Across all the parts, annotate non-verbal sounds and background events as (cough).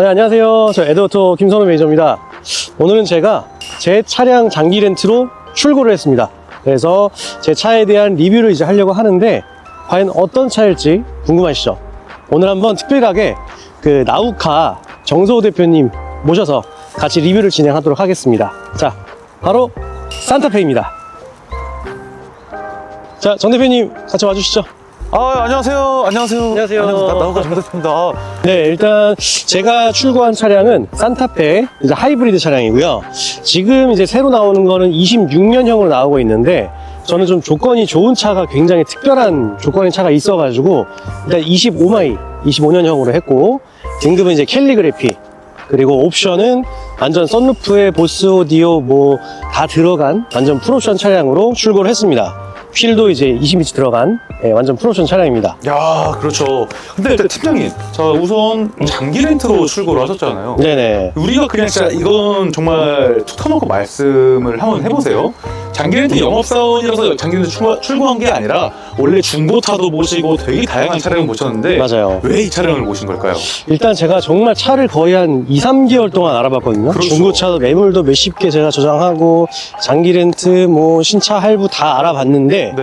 네, 안녕하세요. 저 에드워터 김선우 매니저입니다. 오늘은 제가 제 차량 장기 렌트로 출고를 했습니다. 그래서 제 차에 대한 리뷰를 이제 하려고 하는데 과연 어떤 차일지 궁금하시죠? 오늘 한번 특별하게 그 나우카 정서호 대표님 모셔서 같이 리뷰를 진행하도록 하겠습니다. 자, 바로 산타페입니다. 자, 정 대표님 같이 와주시죠. 아 안녕하세요 안녕하세요 안녕하세요. 나- 나우가 정대표입니다 네, 일단 제가 출고한 차량은 산타페 이제 하이브리드 차량이고요. 지금 이제 새로 나오는 거는 26년형으로 나오고 있는데 저는 좀 조건이 좋은 차가 굉장히 특별한 조건의 차가 있어가지고 일단 25마이 25년형으로 했고 등급은 이제 캘리그래피 그리고 옵션은 완전 썬루프에 보스 오디오 뭐 다 들어간 완전 풀옵션 차량으로 출고를 했습니다. 휠도 이제 20인치 들어간 예, 완전 풀옵션 차량입니다. 야 그렇죠 근데 일단 팀장님 자 우선 장기 렌트로 출고를 하셨잖아요 네네. 우리가 그냥 진짜 이건 정말 툭 터놓고 말씀을 한번 해보세요 장기 렌트 영업사원이라서 장기 렌트 출고, 출고 한 게 아니라 원래 중고차도 모시고 되게 다양한 차량을 모셨는데 맞아요. 왜 이 차량을 모신 걸까요? 일단 제가 정말 차를 거의 한 2, 3개월 동안 알아봤거든요. 그렇죠. 중고차도 매물도 몇십 개 제가 저장하고 장기 렌트, 뭐 신차 할부 다 알아봤는데 네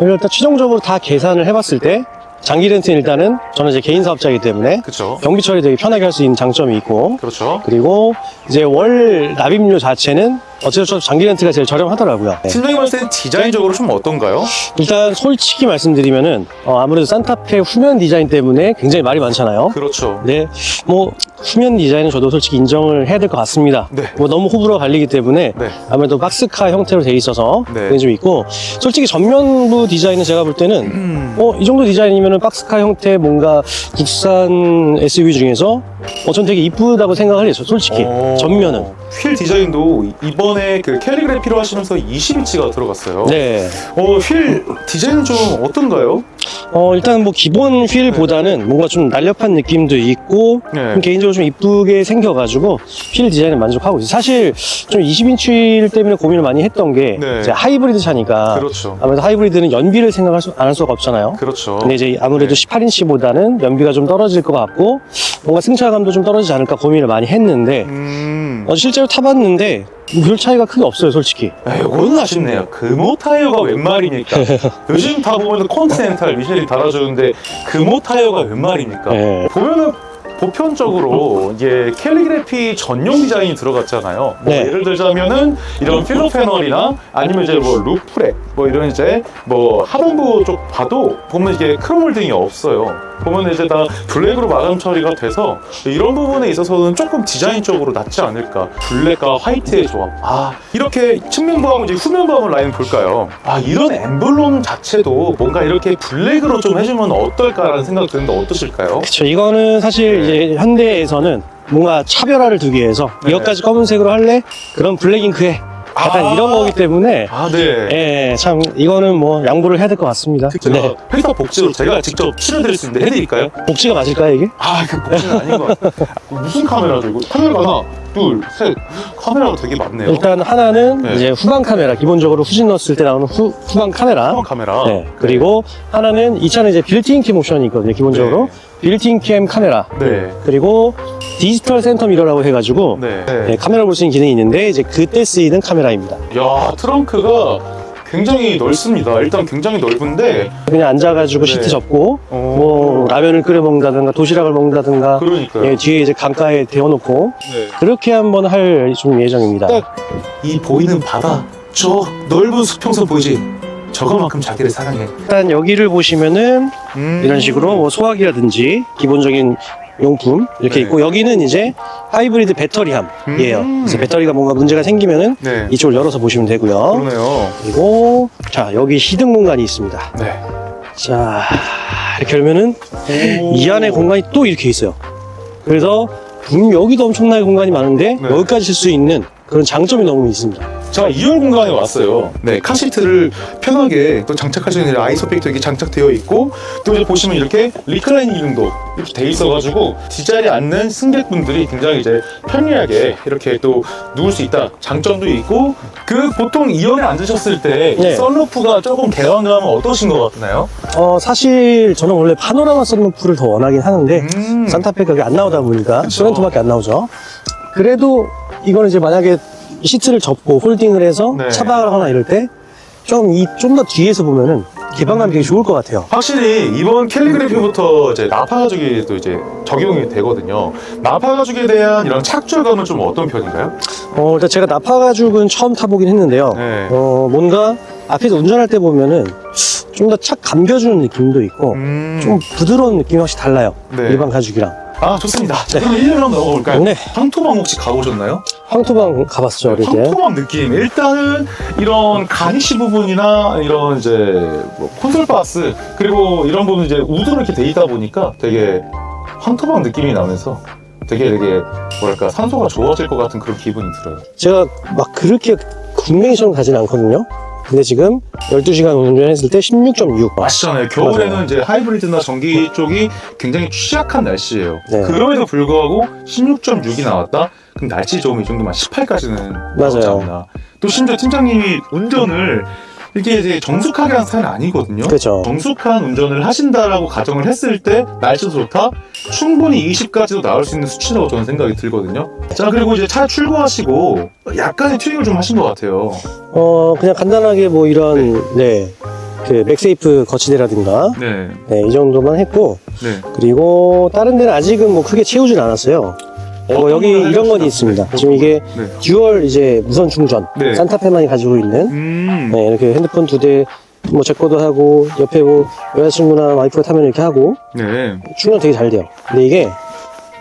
일단 최종적으로 다 계산을 해봤을 때 장기 렌트는 일단은 저는 이제 개인 사업자이기 때문에 그렇죠 경비 처리 되게 편하게 할 수 있는 장점이 있고 그렇죠 그리고 이제 월 납입료 자체는 어쨌든 장기 렌트가 제일 저렴하더라고요. 네. 팀장님 봤을 때 디자인적으로 좀 어떤가요? 일단 솔직히 말씀드리면은 어, 아무래도 산타페 후면 디자인 때문에 굉장히 말이 많잖아요. 그렇죠 네, 뭐 후면 디자인은 저도 솔직히 인정을 해야 될 것 같습니다. 네. 뭐 너무 호불호 갈리기 때문에 네. 아무래도 박스카 형태로 돼 있어서 네. 그게 좀 있고 솔직히 전면부 디자인은 제가 볼 때는 음, 어, 이 정도 디자인이면은 박스카 형태 뭔가 국산 SUV 중에서 어, 전 되게 이쁘다고 생각을 해요. 솔직히 어, 전면은. 휠 디자인도 이번에 그 캘리그래피로 하시면서 20인치가 들어갔어요. 네. 어, 휠 디자인은 좀 어떤가요? 어, 일단 뭐 기본 휠보다는 뭔가 좀 날렵한 느낌도 있고 네. 좀 개인적으로 좀 이쁘게 생겨가지고 휠 디자인에 만족하고 있어요. 사실 좀 20인치 휠 때문에 고민을 많이 했던 게 네. 이제 하이브리드 차니까 그렇죠. 아무래도 하이브리드는 연비를 생각할 수, 안 할 수가 없잖아요. 그렇죠. 근데 이제 아무래도 네. 18인치보다는 연비가 좀 떨어질 것 같고 뭔가 승차감도 좀 떨어지지 않을까 고민을 많이 했는데 음. 어, 실제로 타봤는데 별 차이가 크게 없어요, 솔직히. 아, 이거는 아쉽네요. 금호 타이어가 웬 말입니까? 요즘 다 보면 컨티넨탈 미쉐린 달아주는데 금호 타이어가 웬 말입니까? 네. 보면은 보편적으로 이게 캘리그래피 전용 디자인이 들어갔잖아요. 뭐 네. 예를 들자면은 이런 필러 패널이나 아니면 이제 뭐 루프렉 뭐 이런 이제 뭐 하단부 쪽 봐도 보면 이게 크롬홀딩이 없어요. 보면 이제 다 블랙으로 마감 처리가 돼서 이런 부분에 있어서는 조금 디자인적으로 낫지 않을까. 블랙과 화이트의 조합. 아 이렇게 측면부하고 이제 후면부 한번 라인 볼까요? 아 이런 엠블럼 자체도 뭔가 이렇게 블랙으로 좀 해주면 어떨까라는 생각 드는데 어떠실까요? 그쵸, 이거는 사실 네. 이제 현대에서는 뭔가 차별화를 두기 위해서 네. 이것까지 검은색으로 할래? 그럼 블랙잉크해. 약간 아. 이런 거기 때문에 아 네. 예, 참 이거는 뭐 양보를 해야 될 것 같습니다. 제가 네. 회사 복지로 제가 직접 치료드릴 수 있는데 해드릴까요? 복지가 맞을까요 이게? 아, 그 복지는 아닌 것 같아요. 무슨 카메라죠, 이거? 카메라가 둘, 셋. 카메라가 되게 많네요. 일단 하나는 네. 이제 후방 카메라 기본적으로 후진 넣었을 때 나오는 후, 후방 카메라. 후방 카메라. 네. 그리고 하나는 이 차는 이제 빌트인 캠 옵션이 있거든요. 기본적으로 빌트인 캠 카메라. 네. 그리고 디지털 센터 미러라고 해가지고 네. 네, 카메라 볼 수 있는 기능이 있는데 이제 그때 쓰이는 카메라입니다. 야, 트렁크가 굉장히 넓습니다. 일단 굉장히 넓은데, 그냥 앉아가지고 네. 시트 접고 어, 뭐 라면을 끓여 먹는다든가 도시락을 먹는다든가 그러니까요. 예, 뒤에 이제 강가에 대어놓고 네. 그렇게 한번 할 좀 예정입니다. 딱 이 보이는 바다, 저 넓은 수평선 보이지? 저거만큼 자기를 사랑해. 일단 여기를 보시면은 음. 이런 식으로 뭐 소화기라든지 기본적인 용품 이렇게 네. 있고 여기는 이제 하이브리드 배터리함이에요. 음. 그래서 배터리가 뭔가 문제가 생기면은 네. 이쪽을 열어서 보시면 되고요. 그러네요. 그리고 자 여기 히든 공간이 있습니다. 네. 자 이렇게 열면은 이 안에 공간이 또 이렇게 있어요. 그래서 분 여기도 엄청나게 공간이 많은데 네. 여기까지 쓸 수 있는 그런 장점이 너무 있습니다. 제가 2열 공간에 왔어요. 네, 카시트를 편하게 또 장착할 수 있는 아이소픽도 이렇게 장착되어 있고 또 이제 보시면 이렇게 리클라이닝 기능도 이렇게 돼 있어가지고 뒷자리에 앉는 승객분들이 굉장히 이제 편리하게 이렇게 또 누울 수 있다 장점도 있고 그 보통 2열에 앉으셨을 때 네. 이 썬루프가 조금 개방감은 어떠신 것 같나요? 어, 사실 저는 원래 파노라마 썬루프를 더 원하긴 하는데 음. 산타페가 그게 안 나오다 보니까 그쵸. 소렌토밖에 안 나오죠. 그래도 이거는 이제 만약에 시트를 접고 홀딩을 해서 네. 차박을 하거나 이럴 때 좀 이 좀 더 뒤에서 보면은 개방감이 되게 좋을 것 같아요. 확실히 이번 캘리그래피부터 이제 나파 가죽이 또 이제 적용이 되거든요. 나파 가죽에 대한 이런 착줄감은 좀 어떤 편인가요? 어, 일단 제가 나파 가죽은 처음 타보긴 했는데요. 네. 어, 뭔가 앞에서 운전할 때 보면은 좀 더 착 감겨주는 느낌도 있고 음. 좀 부드러운 느낌이 확실히 달라요. 네. 일반 가죽이랑. 아 좋습니다. 자, 그럼 1년 한번 넘어볼까요? 네. 황토방 혹시 가보셨나요? 황토방 가봤죠, 어릴 때. 황토방 느낌. 일단은 이런 가니쉬 부분이나 이런 이제 뭐 콘솔 바스 그리고 이런 부분 이제 우드로 이렇게 돼 있다 보니까 되게 황토방 느낌이 나면서 되게 되게 뭐랄까 산소가 좋아질 것 같은 그런 기분이 들어요. 제가 막 그렇게 군뱅이처럼 가진 않거든요. 근데 지금 12시간 운전했을 때 16.6. 아시잖아요. 겨울에는 맞아요. 이제 하이브리드나 전기 쪽이 굉장히 취약한 날씨예요. 네. 그럼에도 불구하고 16.6이 나왔다? 그럼 날씨 좋으면 이 정도면 18까지는 나오지 맞아요. 않나. 또 심지어 팀장님이 운전을 이게 이제 정숙하게 한 스타일은 아니거든요. 그렇죠. 정숙한 운전을 하신다라고 가정을 했을 때 날씨도 좋다? 충분히 20까지도 나올 수 있는 수치라고 저는 생각이 들거든요. 자, 그리고 이제 차 출고하시고 약간의 튜닝을 좀 하신 것 같아요. 어, 그냥 간단하게 뭐 이런, 네. 그 맥세이프 거치대라든가, 네. 네, 이 정도만 했고, 네. 그리고 다른 데는 아직은 뭐 크게 채우진 않았어요. 뭐 여기 이런 건? 있습니다. 네. 지금 이게 네. 듀얼 이제 무선 충전, 네. 산타페만이 가지고 있는, 음. 네, 이렇게 핸드폰 두 대, 뭐 제 거도 하고, 옆에 뭐 여자친구나 와이프가 타면 이렇게 하고, 네. 충전 되게 잘 돼요. 근데 이게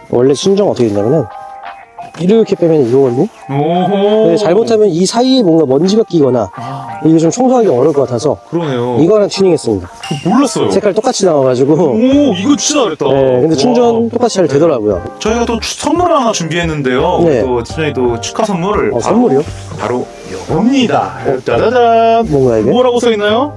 원래 순정 어떻게 되냐면은 이렇게 빼면 이거거든요. 오호. 근데 잘못하면 이 사이에 뭔가 먼지가 끼거나 아, 이게 좀 청소하기 어려울 것 같아서 그러네요. 이거랑 튜닝했습니다. 몰랐어요. 색깔 똑같이 나와가지고 오, 이거 진짜 잘했다. 네, 근데 충전 와. 똑같이 잘 되더라고요. 저희가 또 추- 선물 하나 준비했는데요. 네. 또또 축하 선물을 어, 바로, 선물이요? 바로 이겁니다. 짜자잔. 뭔가 이게? 뭐라고 써 있나요?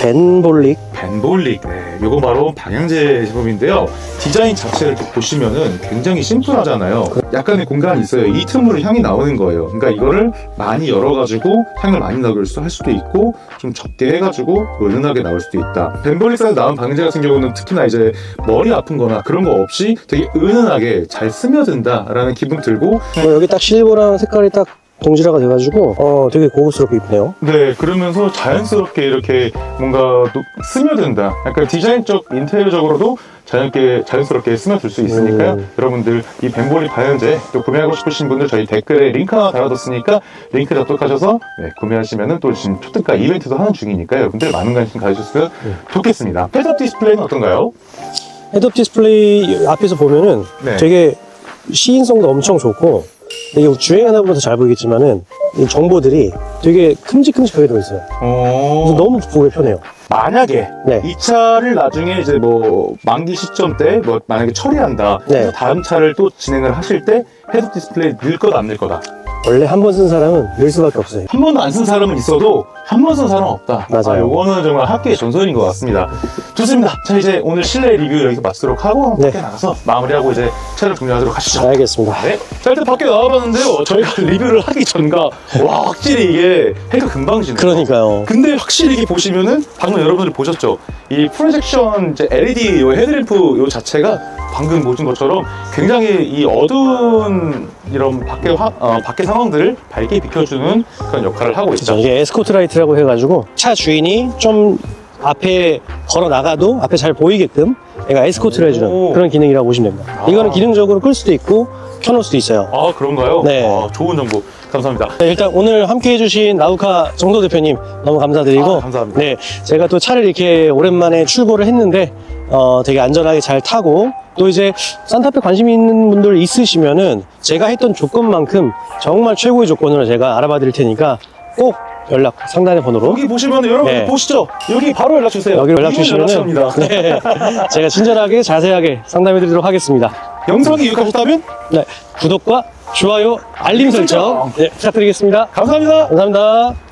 벤볼릭. 벤볼릭. 네, 이거 바로 방향제 제품인데요. 디자인 자체를 보시면은 굉장히 심플하잖아요. 약간의 공간이 있어요. 이 틈으로 향이 나오는 거예요. 그러니까 이거를 많이 열어가지고 향을 많이 나게 할 수도 있고 좀 적게 해가지고 은은하게 나올 수도 있다. 벤볼릭에서 나온 방향제 같은 경우는 특히나 이제 머리 아픈거나 그런 거 없이 되게 은은하게 잘 스며든다라는 기분 들고 뭐 여기 딱 실버랑 색깔이 딱 동질화가 돼가지고 어 되게 고급스럽게 이쁘네요. 네, 그러면서 자연스럽게 이렇게 뭔가 또 스며든다. 약간 디자인적, 인테리어적으로도 자연스럽게, 자연스럽게 스며들 수 있으니까요. 음. 여러분들 이 벤볼리 바이언제 또 구매하고 싶으신 분들 저희 댓글에 링크 하나 달아뒀으니까 링크 접속하셔서 네, 구매하시면은 또 지금 초특가 이벤트도 하는 중이니까요. 여러분들 많은 관심 가지셨으면 좋겠습니다. 헤드업 디스플레이는 어떤가요? 헤드업 디스플레이 앞에서 보면은 네. 되게 시인성도 엄청 좋고 이게 주행하다 보면 더 잘 보이겠지만은 이 정보들이 되게 큼직큼직하게 들어있어요. 그래서 어... 너무 보기 편해요. 만약에 네. 이 차를 나중에 이제 뭐 만기 시점 때 뭐 만약에 처리한다. 네. 그래서 다음 차를 또 진행을 하실 때 헤드 디스플레이 늘 거다 안 늘 거다. 원래 한 번 쓴 사람은 늘 수밖에 없어요. 한 번도 안 쓴 사람은 있어도 한 번 쓴 사람은 없다. 맞아요. 아, 요거는 정말 학계의 전설인 것 같습니다. 좋습니다. 자 이제 오늘 실내 리뷰 여기서 마치도록 하고 네. 밖에 나가서 마무리하고 이제 차를 정리하도록 하시죠. 알겠습니다. 네. 자 일단 밖에 나와봤는데요. 저희가 (laughs) 리뷰를 하기 전과 와 확실히 이게 해가 금방 지네요. 그러니까요. 근데 확실히 이게 보시면은 방금 여러분들 보셨죠? 이 프로젝션 이제 LED 요 헤드램프 요 자체가 방금 보신 것처럼 굉장히 이 어두운 이런 밖의 화, 어, 밖의 상황들을 밝게 비켜주는 그런 역할을 하고 있죠. 그렇죠. 이게 에스코트 라이트라고 해가지고 차 주인이 좀 앞에 걸어 나가도 앞에 잘 보이게끔 얘가 에스코트를 해주는 오. 그런 기능이라고 보시면 됩니다. 아. 이거는 기능적으로 끌 수도 있고 켜놓을 수도 있어요. 아 그런가요? 네. 아, 좋은 정보 감사합니다. 네, 일단 오늘 함께 해주신 나우카 정도 대표님 너무 감사드리고 아, 감사합니다. 네 제가 또 차를 이렇게 오랜만에 출고를 했는데 어, 되게 안전하게 잘 타고 또 이제 산타페 관심 있는 분들 있으시면은 제가 했던 조건만큼 정말 최고의 조건으로 제가 알아봐 드릴 테니까 꼭 연락 상단의 번호로 여기 보시면 여러분 네. 보시죠. 여기 바로 연락 주세요. 여기로 연락 주시면은 연락처입니다. 네, 제가 친절하게 자세하게 상담해 드리도록 하겠습니다. 영상이 유익하셨다면 네, 구독과 좋아요, 알림 설정 네, 부탁드리겠습니다. 감사합니다. 감사합니다.